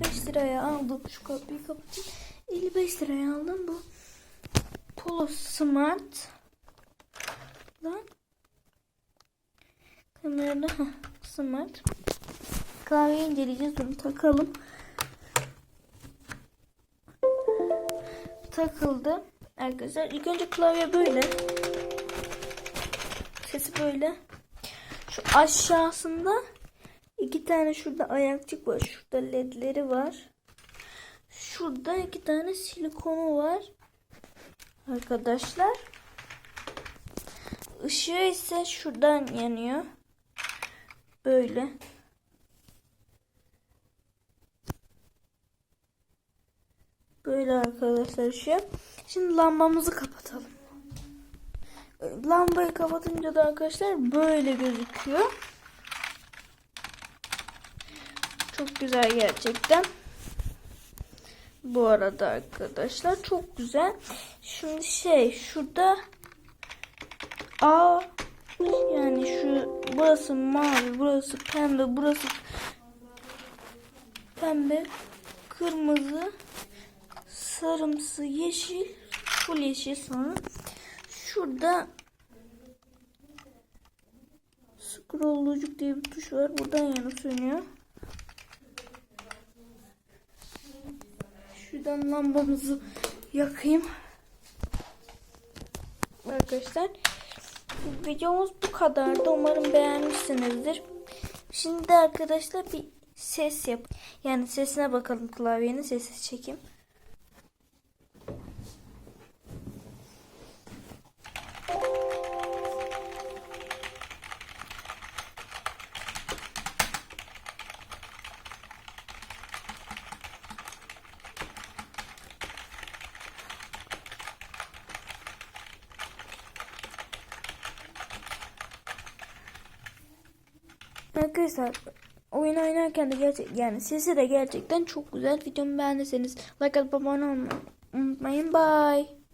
55 liraya aldım. Şu kapıyı kapatayım. 55 liraya aldım bu. Polo Smart. Lan. Kamerada Smart. Klavyeyi inceleyeceğiz. Bunu takalım. Takıldı. Arkadaşlar ilk önce klavye böyle. Sesi böyle. Şu aşağısında iki tane şurada ayakçık var. Şurada ledleri var. Şurada iki tane silikonu var. Arkadaşlar. Işığı ise şuradan yanıyor. Böyle. Böyle arkadaşlar şu. Şimdi lambamızı kapatalım. Lambayı kapatınca da arkadaşlar böyle gözüküyor. Çok güzel gerçekten. Bu arada arkadaşlar çok güzel. Şimdi şey şurada A yani şu burası mavi, burası pembe, burası pembe, kırmızı, sarımsı, yeşil, full yeşil sonra. Şurada scroll'lucuk diye bir tuş var. Buradan yana sönüyor. Şuradan lambamızı yakayım. Arkadaşlar videomuz bu kadardı. Umarım beğenmişsinizdir. Şimdi arkadaşlar bir ses yap. Yani sesine bakalım klavyenin sesi çekeyim. Arkadaşlar oyun oynarken de gerçek yani sesi de gerçekten çok güzel. Videomu beğendiyseniz like atıp abone olmayı unutmayın. Bye.